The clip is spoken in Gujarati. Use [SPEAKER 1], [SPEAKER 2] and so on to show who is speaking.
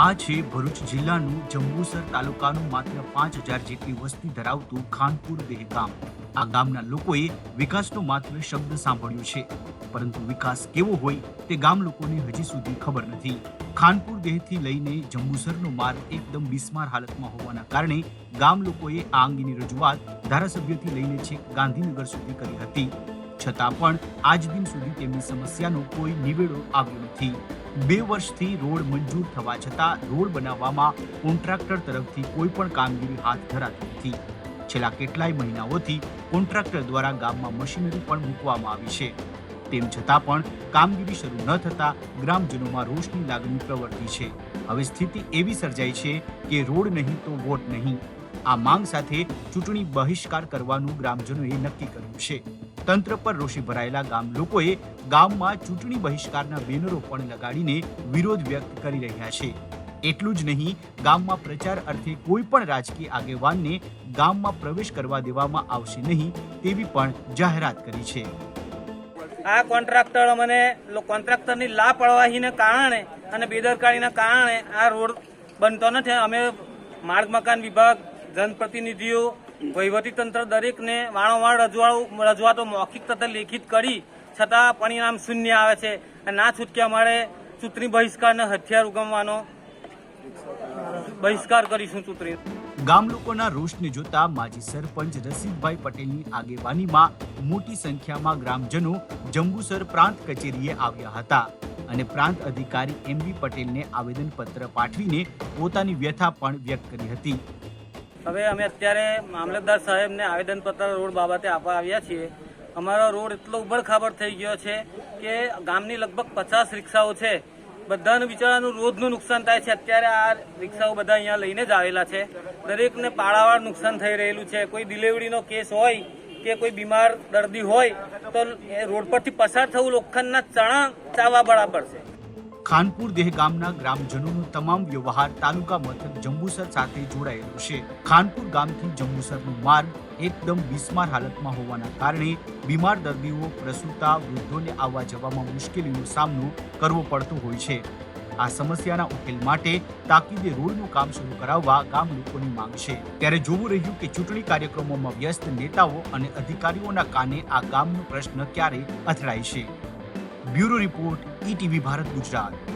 [SPEAKER 1] આ છે ભરૂચ જિલ્લાનું જંબુસર તાલુકાનું માત્ર પાંચ હજાર જેટલી વસ્તી ધરાવતું ખાનપુર દેહ ગામ. આ ગામના લોકોએ વિકાસનો માત્ર શબ્દ સાંભળ્યો છે. પરંતુ વિકાસ કેવો હોય તે ગામ લોકોને હજી સુધી ખબર નથી. ખાનપુર દેહથી લઈને જંબુસરનો માર્ગ એકદમ બિસ્માર હાલતમાં હોવાના કારણે ગામ લોકોએ આ અંગેની રજૂઆત ધારાસભ્યથી લઈને છેક ગાંધીનગર સુધી કરી હતી. છતાં પણ આજ દિન સુધી તેમની સમસ્યાનો કોઈ નિવેડો આવ્યો નથી. બે વર્ષથી રોડ મંજૂર થવા છતાં રોડ બનાવવામાં કોન્ટ્રાક્ટર તરફથી કોઈ પણ કામગીરી હાથ ધરાતી નથી. છેલ્લા કેટલાય મહિનાઓથી કોન્ટ્રાક્ટર દ્વારા ગામમાં મશીનરી પણ મૂકવામાં આવી છે. તેમ છતાં પણ કામગીરી શરૂ ન થતા ગ્રામજનોમાં રોષની લાગણી પ્રવર્તી છે. હવે સ્થિતિ એવી સર્જાઈ છે કે રોડ નહીં તો વોટ નહીં. આ માંગ સાથે ચૂંટણી બહિષ્કાર કરવાનું ગ્રામજનોએ નક્કી કર્યું છે. તંત્ર પર રોષે ભરાયેલા ગામ લોકોએ ગામમાં ચૂંટણી બહિષ્કારના બેનરો પણ લગાડીને વિરોધ વ્યક્ત કરી રહ્યા છે. એટલું જ નહીં, ગામમાં પ્રચાર અર્થે કોઈ પણ રાજકીય આગેવાનને ગામમાં પ્રવેશ કરવા દેવામાં આવશે નહીં તેવી પણ જાહેરાત કરી છે.
[SPEAKER 2] આ કોન્ટ્રાક્ટર મને કોન્ટ્રાક્ટરની લાપરવાહીને કારણે અને બેદરકારીના કારણે આ રોડ બનતો નથી. અમે માર્ગ મકાન વિભાગ, જનપ્રતિનિધિઓ વહીવટી તંત્ર દરેકને વારંવાર રજૂઆતો રજૂઆતો મૌખિક તથા લેખિત કરી, છતાં પરિણામ શૂન્ય આવે છે ના છૂટક્યા મળે ચૂંટણી બહિષ્કારને હથિયાર ઉગમવાનો બહિષ્કાર કરીશું ચૂંટણી.
[SPEAKER 1] ગામ લોકોના રોષને જોતા માજી સરપંચ રસીદભાઈ પટેલની આગેવાનીમાં મોટી સંખ્યામાં ગ્રામજનો જંબુસર પ્રાંત કચેરીએ આવ્યા હતા અને પ્રાંત અધિકારી એમ બી પટેલને આવેદનપત્ર પાઠવીને પોતાની વ્યથા પણ વ્યક્ત કરી હતી.
[SPEAKER 2] હવે અમે અત્યારે મામલતદાર સાહેબને આવેદનપત્ર રોડ બાબતે આપવા આવ્યા છીએ. અમારો રોડ એટલો ઉબડખાબડ થઈ ગયો છે કે ગામની લગભગ પચાસ રિક્ષાઓ છે. બધાનું બિચારાનું રોજનું નુકસાન થાય છે. અત્યારે આ રિક્ષાઓ બધા અહીંયા લઈને જ આવેલા છે. દરેકને પાડાવાર નુકસાન થઈ રહેલું છે. કોઈ ડિલિવરીનો કેસ હોય કે કોઈ બીમાર દર્દી હોય તો એ રોડ પરથી પસાર થવું લોખંડના ચણા ચાવા બરાબર છે.
[SPEAKER 1] ખાનપુર દેહ ગામના ગ્રામજનોનો તમામ વ્યવહાર તાલુકા મથક જંબુસર સાથે જોડાયેલો છે. ખાનપુર ગામથી જંબુસરનો માર્ગ એકદમ બિસ્માર હાલતમાં હોવાના કારણે બીમાર દર્દીઓ, પ્રસૂતા, વૃદ્ધોને આવવા જવામાં મુશ્કેલીનો સામનો કરવો પડતો હોય છે. આ સમસ્યાના ઉકેલ માટે તાકીદે રોડનું કામ શરૂ કરાવવા ગામ લોકોની માંગ છે. ત્યારે જોવું રહ્યું કે ચૂંટણી કાર્યક્રમોમાં વ્યસ્ત નેતાઓ અને અધિકારીઓના કાને આ ગામનો પ્રશ્ન ક્યારે અથડાય છે. Bureau report ETV Bharat Gujarat.